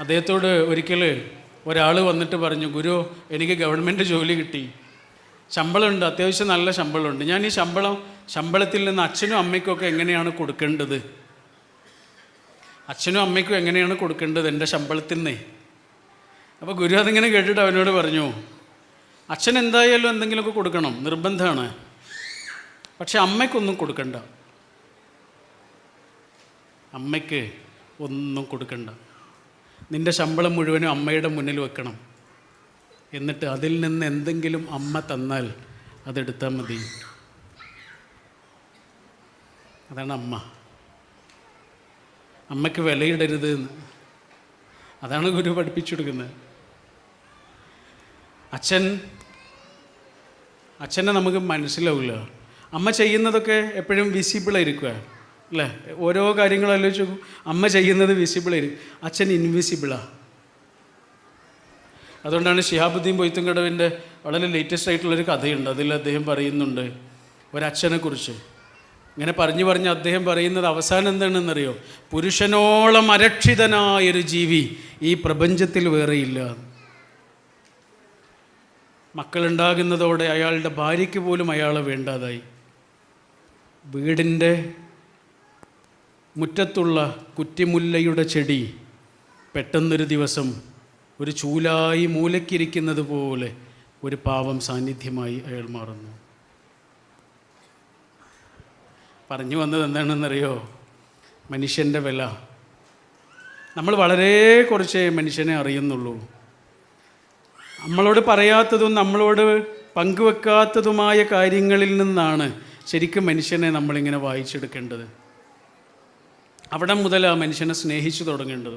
അദ്ദേഹത്തോട് ഒരിക്കൽ ഒരാൾ വന്നിട്ട് പറഞ്ഞു ഗുരു എനിക്ക് ഗവൺമെന്റ് ജോലി കിട്ടി. ശമ്പളമുണ്ട് അത്യാവശ്യം നല്ല ശമ്പളമുണ്ട്. ഞാൻ ഈ ശമ്പളം ശമ്പളത്തിൽ നിന്ന് അച്ഛനും അമ്മയ്ക്കൊക്കെ എങ്ങനെയാണ് കൊടുക്കേണ്ടത്? അച്ഛനും അമ്മയ്ക്കും എങ്ങനെയാണ് കൊടുക്കേണ്ടത് എന്റെ ശമ്പളത്തിൽ നിന്നേ? അപ്പോൾ ഗുരു അതിങ്ങനെ കേട്ടിട്ട് അവനോട് പറഞ്ഞു അച്ഛൻ എന്തായാലും എന്തെങ്കിലുമൊക്കെ കൊടുക്കണം നിർബന്ധമാണ്. പക്ഷെ അമ്മയ്ക്കൊന്നും കൊടുക്കണ്ട. അമ്മയ്ക്ക് ഒന്നും കൊടുക്കണ്ട. നിന്റെ ശമ്പളം മുഴുവനും അമ്മയുടെ മുന്നിൽ വെക്കണം. എന്നിട്ട് അതിൽ നിന്ന് എന്തെങ്കിലും അമ്മ തന്നാൽ അതെടുത്താൽ മതി. അതാണ് അമ്മ. അമ്മയ്ക്ക് വിലയിടരുത് എന്ന്. അതാണ് ഗുരു പഠിപ്പിച്ചു കൊടുക്കുന്നത് അച്ഛൻ അച്ഛനെ നമുക്ക് മനസ്സിലാവില്ല. അമ്മ ചെയ്യുന്നതൊക്കെ എപ്പോഴും വിസിബിളായിരിക്കുക അല്ലേ? ഓരോ നോക്കൂ. അമ്മ ചെയ്യുന്നത് വിസിബിളായിരിക്കും അച്ഛൻ ഇൻവിസിബിളാണ് അതുകൊണ്ടാണ് ഷിഹാബുദ്ദീൻ പൊയ്ത്തുംകടവിന്റെ വളരെ ലേറ്റസ്റ്റ് ആയിട്ടുള്ളൊരു കഥയുണ്ട്. അതിൽ അദ്ദേഹം പറയുന്നുണ്ട് ഒരച്ഛനെക്കുറിച്ച്. ഇങ്ങനെ പറഞ്ഞു പറഞ്ഞ് അദ്ദേഹം പറയുന്നത് അവസാനം എന്താണെന്നറിയോ? പുരുഷനോളം അരക്ഷിതനായൊരു ജീവി ഈ പ്രപഞ്ചത്തിൽ വേറെയില്ല. മക്കളുണ്ടാകുന്നതോടെ അയാളുടെ ഭാര്യയ്ക്ക് പോലും അയാളെ വേണ്ടാതായി. വീടിന്റെ മുറ്റത്തുള്ള കുറ്റിമുല്ലയുടെ ചെടി പെട്ടെന്നൊരു ദിവസം ഒരു ചൂലായി മൂലക്കിരിക്കുന്നത് പോലെ ഒരു പാവം സാന്നിധ്യമായി അയാൾ മാറുന്നു. പറഞ്ഞു വന്നത് എന്താണെന്നറിയോ? മനുഷ്യന്റെ വില. നമ്മൾ വളരെ കുറച്ചേ മനുഷ്യനെ അറിയുന്നുള്ളൂ. നമ്മളോട് പറയാത്തതും നമ്മളോട് പങ്കുവെക്കാത്തതുമായ കാര്യങ്ങളിൽ നിന്നാണ് ശരിക്കും മനുഷ്യനെ നമ്മളിങ്ങനെ വായിച്ചെടുക്കേണ്ടത്. അവിടെ മുതൽ ആ മനുഷ്യനെ സ്നേഹിച്ചു തുടങ്ങേണ്ടത്.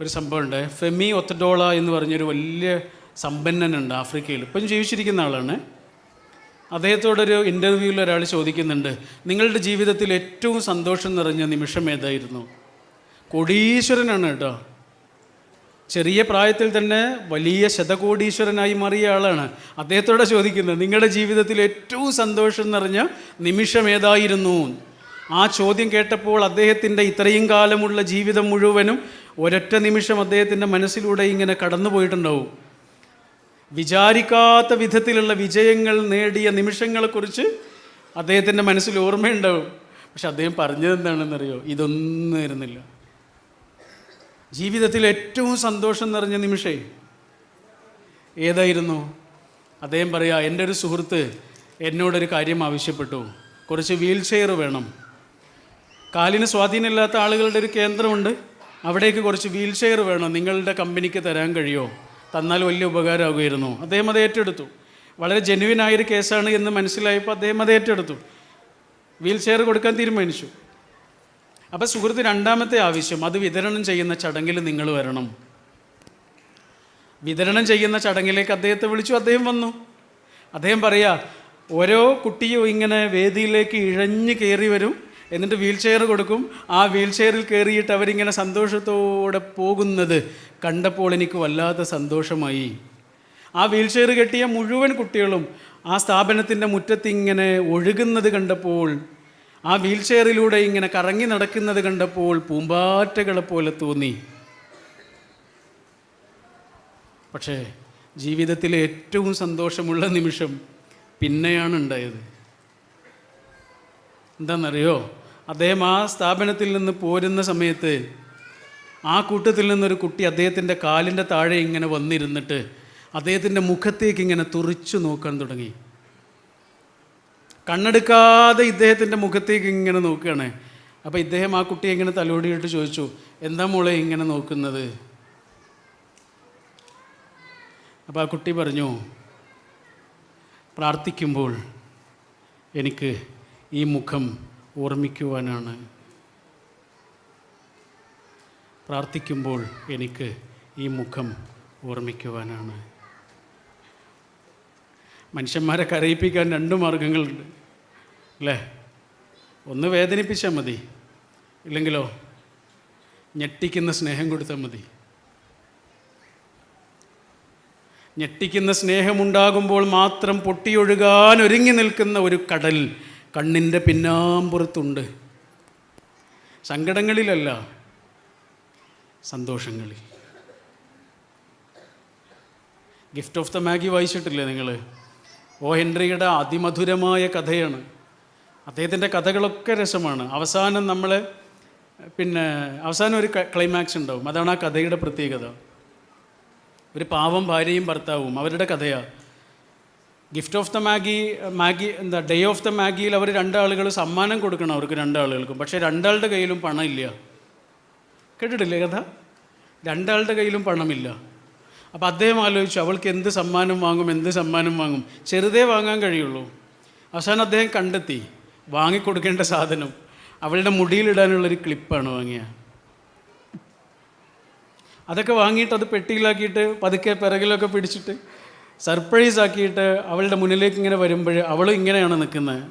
ഒരു സംഭവമുണ്ട്. ഫെമി ഒത്തഡോള എന്ന് പറഞ്ഞൊരു വലിയ സമ്പന്നനുണ്ട് ആഫ്രിക്കയിൽ. ഇപ്പം ജീവിച്ചിരിക്കുന്ന ആളാണ്. അദ്ദേഹത്തോടൊരു ഇന്റർവ്യൂവിൽ ഒരാൾ ചോദിക്കുന്നുണ്ട് നിങ്ങളുടെ ജീവിതത്തിൽ ഏറ്റവും സന്തോഷം നിറഞ്ഞ നിമിഷം ഏതായിരുന്നു? കോടീശ്വരനാണ് കേട്ടോ. ചെറിയ പ്രായത്തിൽ തന്നെ വലിയ ശതകോടീശ്വരനായി മാറിയ ആളാണ്. അദ്ദേഹത്തോടെ ചോദിക്കുന്നത് നിങ്ങളുടെ ജീവിതത്തിൽ ഏറ്റവും സന്തോഷം നിറഞ്ഞ നിമിഷം ഏതായിരുന്നു? ആ ചോദ്യം കേട്ടപ്പോൾ അദ്ദേഹത്തിന്റെ ഇത്രയും കാലമുള്ള ജീവിതം മുഴുവനും ഒരൊറ്റ നിമിഷം അദ്ദേഹത്തിന്റെ മനസ്സിലൂടെ ഇങ്ങനെ കടന്നു പോയിട്ടുണ്ടാവും വിചാരിക്കാത്ത വിധത്തിലുള്ള വിജയങ്ങൾ നേടിയ നിമിഷങ്ങളെക്കുറിച്ച് അദ്ദേഹത്തിന്റെ മനസ്സിൽ ഓർമ്മയുണ്ടാവും. പക്ഷെ അദ്ദേഹം പറഞ്ഞത് എന്താണെന്നറിയോ ഇതൊന്നും ആയിരുന്നില്ല. ജീവിതത്തിൽ ഏറ്റവും സന്തോഷം നിറഞ്ഞ നിമിഷേ. ഏതായിരുന്നു? അദ്ദേഹം പറയാ എന്റെ ഒരു സുഹൃത്ത് എന്നോടൊരു കാര്യം ആവശ്യപ്പെട്ടു. കുറച്ച് വീൽ ചെയർ വേണം. കാലിന് സ്വാധീനമില്ലാത്ത ആളുകളുടെ ഒരു കേന്ദ്രമുണ്ട്. അവിടേക്ക് കുറച്ച് വീൽ ചെയർ വേണം. നിങ്ങളുടെ കമ്പനിക്ക് തരാൻ കഴിയുമോ തന്നാൽ വലിയ ഉപകാരമാകുമായിരുന്നു. അദ്ദേഹം അത് ഏറ്റെടുത്തു. വളരെ ജെനുവിനായൊരു കേസാണ് എന്ന് മനസ്സിലായപ്പോൾ അദ്ദേഹം അത് ഏറ്റെടുത്തു. വീൽ ചെയർ കൊടുക്കാൻ തീരുമാനിച്ചു. അപ്പോൾ സുഹൃത്ത് രണ്ടാമത്തെ ആവശ്യം അത് വിതരണം ചെയ്യുന്ന ചടങ്ങിൽ നിങ്ങൾ വരണം. വിതരണം ചെയ്യുന്ന ചടങ്ങിലേക്ക് അദ്ദേഹത്തെ വിളിച്ചു അദ്ദേഹം വന്നു. അദ്ദേഹം പറയാ ഓരോ കുട്ടിയും ഇങ്ങനെ വേദിയിലേക്ക് ഇഴഞ്ഞു കയറി വരും എന്നിട്ട് വീൽ ചെയർ കൊടുക്കും. ആ വീൽ ചെയറിൽ കയറിയിട്ട് അവരിങ്ങനെ സന്തോഷത്തോടെ പോകുന്നത് കണ്ടപ്പോൾ എനിക്ക് വല്ലാത്ത സന്തോഷമായി. ആ വീൽ ചെയർ കെട്ടിയ മുഴുവൻ കുട്ടികളും ആ സ്ഥാപനത്തിന്റെ മുറ്റത്ത് ഇങ്ങനെ ഒഴുകുന്നത് കണ്ടപ്പോൾ ആ വീൽ ചെയറിലൂടെ ഇങ്ങനെ കറങ്ങി നടക്കുന്നത് കണ്ടപ്പോൾ പൂമ്പാറ്റകളെ പോലെ തോന്നി. പക്ഷേ ജീവിതത്തിലെ ഏറ്റവും സന്തോഷമുള്ള നിമിഷം പിന്നെയാണ് ഉണ്ടായത്. എന്താണെന്നറിയോ അദ്ദേഹം ആ സ്ഥാപനത്തിൽ നിന്ന് പോരുന്ന സമയത്ത് ആ കൂട്ടത്തിൽ നിന്നൊരു കുട്ടി അദ്ദേഹത്തിന്റെ കാലിന്റെ താഴെ ഇങ്ങനെ വന്നിരുന്നിട്ട് അദ്ദേഹത്തിന്റെ മുഖത്തേക്ക് ഇങ്ങനെ തുറിച്ചു നോക്കാൻ തുടങ്ങി. കണ്ണെടുക്കാതെ ഇദ്ദേഹത്തിന്റെ മുഖത്തേക്ക് ഇങ്ങനെ നോക്കുകയാണ്. അപ്പോൾ ഇദ്ദേഹം ആ കുട്ടി ഇങ്ങനെ തലോടിയിട്ട് ചോദിച്ചു എന്താ മോളെ ഇങ്ങനെ നോക്കുന്നത്? അപ്പോൾ ആ കുട്ടി പറഞ്ഞു പ്രാർത്ഥിക്കുമ്പോൾ എനിക്ക് ഈ മുഖം ഓർമ്മിക്കുവാനാണ്. പ്രാർത്ഥിക്കുമ്പോൾ എനിക്ക് ഈ മുഖം ഓർമ്മിക്കുവാനാണ്. മനുഷ്യന്മാരെ കരയിപ്പിക്കാൻ രണ്ട് മാർഗങ്ങളുണ്ട്. അല്ലേ ഒന്ന് വേദനിപ്പിച്ചാൽ മതി. ഇല്ലെങ്കിലോ ഞെട്ടിക്കുന്ന സ്നേഹം കൊടുത്താൽ മതി. ഞെട്ടിക്കുന്ന സ്നേഹമുണ്ടാകുമ്പോൾ മാത്രം പൊട്ടിയൊഴുകാൻ ഒരുങ്ങി നിൽക്കുന്ന ഒരു കടൽ കണ്ണിന്റെ പിന്നാമ്പുറത്തുണ്ട്. സങ്കടങ്ങളിലല്ല സന്തോഷങ്ങളിൽ. ഗിഫ്റ്റ് ഓഫ് ദ മാഗി വായിച്ചിട്ടില്ലേ നിങ്ങൾ ഓ ഹെൻറിയുടെ അതിമധുരമായ കഥയാണ്. അദ്ദേഹത്തിന്റെ കഥകളൊക്കെ രസമാണ്. അവസാനം നമ്മൾ പിന്നെ അവസാനം ഒരു ക്ലൈമാക്സ് ഉണ്ടാവും. അതാണ് ആ കഥയുടെ പ്രത്യേകത. ഒരു പാവം ഭാര്യയും ഭർത്താവും അവരുടെ കഥയാണ് gift of the Magi Magi എന്താ ഡേ ഓഫ് ദ മാഗിയിൽ അവർ രണ്ടാളുകൾ സമ്മാനം കൊടുക്കണം അവർക്ക് രണ്ടാളുകൾക്കും. പക്ഷേ രണ്ടാളുടെ കയ്യിലും പണമില്ല. കേട്ടിട്ടില്ലേ കഥ? രണ്ടാളുടെ കയ്യിലും പണമില്ല. അപ്പോൾ അദ്ദേഹം ആലോചിച്ചു അവൾക്ക് എന്ത് സമ്മാനം വാങ്ങും എന്ത് സമ്മാനം വാങ്ങും? ചെറുതേ വാങ്ങാൻ കഴിയുള്ളൂ. അവസാനം അദ്ദേഹം കണ്ടെത്തി. വാങ്ങിക്കൊടുക്കേണ്ട സാധനം. അവളുടെ മുടിയിലിടാനുള്ളൊരു ക്ലിപ്പാണ് വാങ്ങിയ. അതൊക്കെ വാങ്ങിയിട്ട് അത് പെട്ടിയിലാക്കിയിട്ട് പതുക്കെ പിറകിലൊക്കെ പിടിച്ചിട്ട് സർപ്രൈസ് ആക്കിയിട്ട് അവളുടെ മുന്നിലേക്ക് ഇങ്ങനെ വരുമ്പോൾ അവൾ ഇങ്ങനെയാണ് നിൽക്കുന്നത്.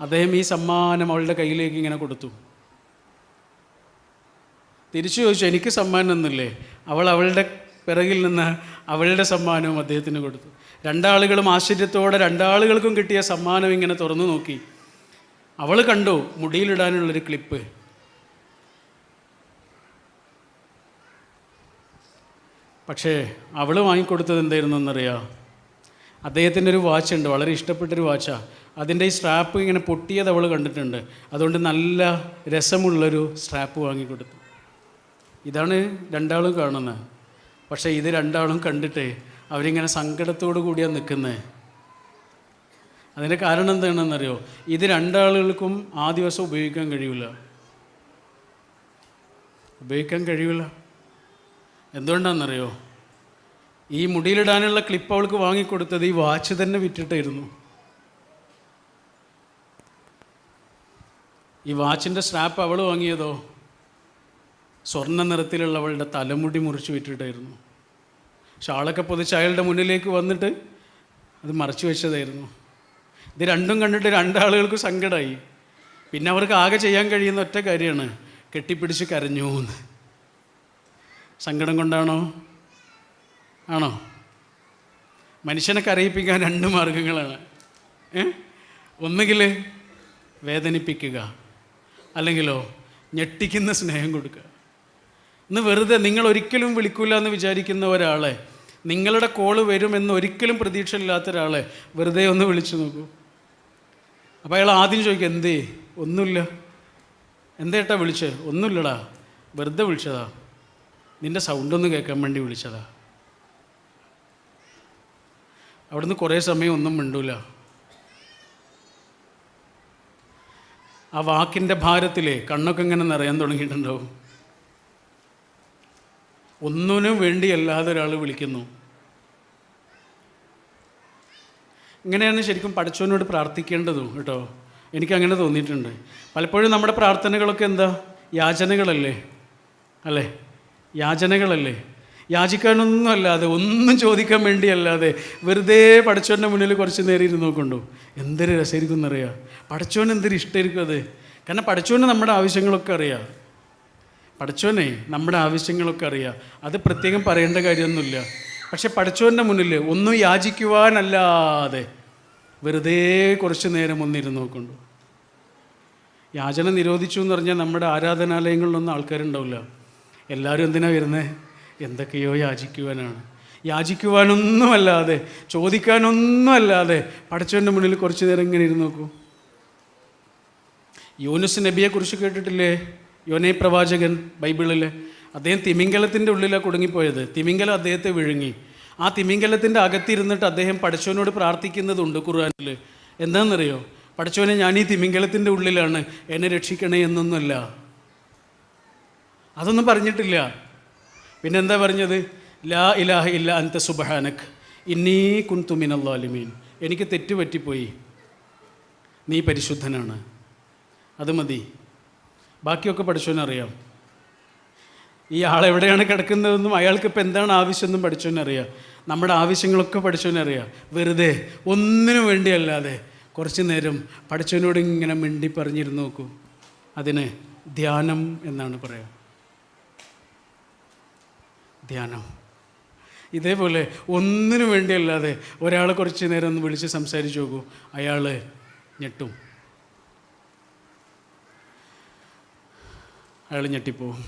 അദ്ദേഹം ഈ സമ്മാനം അവളുടെ കയ്യിലേക്ക് ഇങ്ങനെ കൊടുത്തു. തിരിച്ചു ചോദിച്ചു എനിക്ക് സമ്മാനം ഒന്നുമില്ലേ അവൾ അവളുടെ പിറകിൽ നിന്ന് അവളുടെ സമ്മാനവും അദ്ദേഹത്തിന് കൊടുത്തു. രണ്ടാളുകളും ആശ്ചര്യത്തോടെ രണ്ടാളുകൾക്കും കിട്ടിയ സമ്മാനം ഇങ്ങനെ തുറന്നു നോക്കി. അവൾ കണ്ടു മുടിയിലിടാനുള്ളൊരു ക്ലിപ്പ്. പക്ഷേ അവൾ വാങ്ങിക്കൊടുത്തത് എന്തായിരുന്നു എന്നറിയാം അദ്ദേഹത്തിന്റെ ഒരു വാച്ച് ഉണ്ട് വളരെ ഇഷ്ടപ്പെട്ടൊരു വാച്ചാണ് അതിന്റെ ഈ സ്ട്രാപ്പ് ഇങ്ങനെ പൊട്ടിയത് അവൾ കണ്ടിട്ടുണ്ട്. അതുകൊണ്ട് നല്ല രസമുള്ളൊരു സ്ട്രാപ്പ് വാങ്ങിക്കൊടുത്തു. ഇതാണ് രണ്ടാളും കാണുന്നത്. പക്ഷേ ഇത് രണ്ടാളും കണ്ടിട്ട് അവരിങ്ങനെ സങ്കടത്തോടു കൂടിയാണ് നിൽക്കുന്നത് അതിന്റെ കാരണം എന്താണെന്നറിയോ? ഇത് രണ്ടാളുകൾക്കും ആ ദിവസം ഉപയോഗിക്കാൻ കഴിയില്ല ഉപയോഗിക്കാൻ കഴിയില്ല എന്തുകൊണ്ടാണെന്നറിയോ? ഈ മുടിയിലിടാനുള്ള ക്ലിപ്പ് അവൾക്ക് വാങ്ങിക്കൊടുത്തത് ഈ വാച്ച് തന്നെ വിറ്റിട്ടായിരുന്നു. ഈ വാച്ചിന്റെ സ്ട്രാപ്പ് അവൾ വാങ്ങിയതോ? സ്വർണ നിറത്തിലുള്ള അവളുടെ തലമുടി മുറിച്ച് വിറ്റിട്ടായിരുന്നു. ഷാളൊക്കെ പൊതിച്ച് അയാളുടെ മുന്നിലേക്ക് വന്നിട്ട് അത് മറച്ചു വെച്ചതായിരുന്നു. ഇത് രണ്ടും കണ്ടിട്ട് രണ്ടാളുകൾക്ക് സങ്കടമായി പിന്നെ അവർക്ക് ആകെ ചെയ്യാൻ കഴിയുന്ന ഒറ്റ കാര്യമാണ്. കെട്ടിപ്പിടിച്ച് കരഞ്ഞു എന്ന്. സങ്കടം കൊണ്ടാണോ? ആണോ? മനുഷ്യനെ കരയിപ്പിക്കാൻ രണ്ട് മാർഗങ്ങളാണ്. ഒന്നുകിൽ വേദനിപ്പിക്കുക. അല്ലെങ്കിലോ ഞെട്ടിക്കുന്ന സ്നേഹം കൊടുക്കുക. ഇന്ന് വെറുതെ നിങ്ങൾ ഒരിക്കലും വിളിക്കില്ല എന്ന് വിചാരിക്കുന്ന ഒരാളെ നിങ്ങളുടെ കോൾ വരുമെന്ന് ഒരിക്കലും പ്രതീക്ഷയില്ലാത്ത ഒരാളെ വെറുതെ ഒന്ന് വിളിച്ചു നോക്കൂ. അപ്പോൾ അയാൾ ആദ്യം ചോദിക്കും എന്തേ? ഒന്നുമില്ല. എന്തേട്ടാ വിളിച്ചത് ഒന്നുമില്ലടാ. വെറുതെ വിളിച്ചതാ. നിന്റെ സൗണ്ടൊന്ന് കേൾക്കാൻ വേണ്ടി വിളിച്ചതാ. അവിടുന്ന് കുറേ സമയം ഒന്നും മിണ്ടൂല. ആ വാക്കിന്റെ ഭാരത്തിൽ കണ്ണൊക്കെ ഇങ്ങനെ നിറയാൻ തുടങ്ങിയിട്ടുണ്ടാവും. ഒന്നിനും വേണ്ടിയല്ലാതെ ഒരാൾ വിളിക്കുന്നു. ഇങ്ങനെയാണ് ശരിക്കും പഠിച്ചവനോട് പ്രാർത്ഥിക്കേണ്ടതും കേട്ടോ. എനിക്ക് അങ്ങനെ തോന്നിയിട്ടുണ്ട്. പലപ്പോഴും നമ്മുടെ പ്രാർത്ഥനകളൊക്കെ എന്താ? യാചനകളല്ലേ? അല്ലേ? യാചനകളല്ലേ? യാചിക്കാനൊന്നും അല്ലാതെ ഒന്നും ചോദിക്കാൻ വേണ്ടിയല്ലാതെ വെറുതെ പഠിച്ചവന്റെ മുന്നിൽ കുറച്ച് നേരം ഇരുന്ന് നോക്കണ്ടോ എന്തൊരു രസമായിരിക്കും എന്നറിയാം. പഠിച്ചവൻ എന്തൊരു ഇഷ്ടമായിരിക്കും അത്? കാരണം പഠിച്ചവന് നമ്മുടെ ആവശ്യങ്ങളൊക്കെ അറിയാം. പഠിച്ചോനെ നമ്മുടെ ആവശ്യങ്ങളൊക്കെ അറിയാം. അത് പ്രത്യേകം പറയേണ്ട കാര്യമൊന്നുമില്ല. പക്ഷെ പഠിച്ചവന്റെ മുന്നിൽ ഒന്നും യാചിക്കുവാനല്ലാതെ വെറുതെ കുറച്ച് നേരം ഒന്നിരുന്ന് നോക്കണ്ടു? യാചന നിരോധിച്ചു എന്ന് പറഞ്ഞാൽ നമ്മുടെ ആരാധനാലയങ്ങളിലൊന്നും ആൾക്കാരുണ്ടാവില്ല. എല്ലാവരും എന്തിനാ വരുന്നത് എന്തൊക്കെയോ യാചിക്കുവാനാണ്. യാചിക്കുവാനൊന്നുമല്ലാതെ ചോദിക്കാനൊന്നുമല്ലാതെ പഠിച്ചവന്റെ മുന്നിൽ കുറച്ച് നേരം ഇങ്ങനെ ഇരുന്ന് നോക്കൂ. യൂനുസ് നബിയെക്കുറിച്ച് കേട്ടിട്ടില്ലേ? യോനെ പ്രവാചകൻ ബൈബിളിൽ അദ്ദേഹം തിമിംഗലത്തിന്റെ ഉള്ളിലാണ് കുടുങ്ങിപ്പോയത്. തിമിംഗലം അദ്ദേഹത്തെ വിഴുങ്ങി. ആ തിമിംഗലത്തിന്റെ അകത്തിരുന്നിട്ട് അദ്ദേഹം പഠിച്ചവനോട് പ്രാർത്ഥിക്കുന്നതുണ്ട് ഖുർആാനിൽ എന്താണെന്നറിയോ പഠിച്ചവനെ ഞാൻ ഈ തിമിംഗലത്തിന്റെ ഉള്ളിലാണ്. എന്നെ രക്ഷിക്കണേ എന്നൊന്നുമല്ല. അതൊന്നും പറഞ്ഞിട്ടില്ല. പിന്നെ പിന്നെന്താ പറഞ്ഞത്? ലാ ഇലാഹ ഇല്ല അന്ത സുബഹാനക്. ഇന്നീ കുൻതുമിനല്ലാലിമീൻ എനിക്ക് തെറ്റുപറ്റിപ്പോയി. നീ പരിശുദ്ധനാണ്. അത് മതി. ബാക്കിയൊക്കെ പഠിച്ചവനറിയാം. ഈ ആൾ എവിടെയാണ് കിടക്കുന്നതെന്നും അയാൾക്ക് ഇപ്പം എന്താണ് ആവശ്യമെന്നും പഠിച്ചവനറിയാം. നമ്മുടെ ആവശ്യങ്ങളൊക്കെ പഠിച്ചവനറിയാം. വെറുതെ ഒന്നിനു വേണ്ടിയല്ലാതെ കുറച്ച് നേരം പഠിച്ചവനോട് ഇങ്ങനെ മിണ്ടി പറഞ്ഞിരുന്ന് നോക്കൂ. അതിന് ധ്യാനം എന്നാണ് പറയുക ധ്യാനം. ഇതേപോലെ ഒന്നിനു വേണ്ടിയല്ലാതെ ഒരാളെ കുറച്ച് നേരം ഒന്ന് വിളിച്ച് സംസാരിച്ചു നോക്കൂ. അയാൾ ഞെട്ടും. അയാൾ ഞെട്ടിപ്പോവും.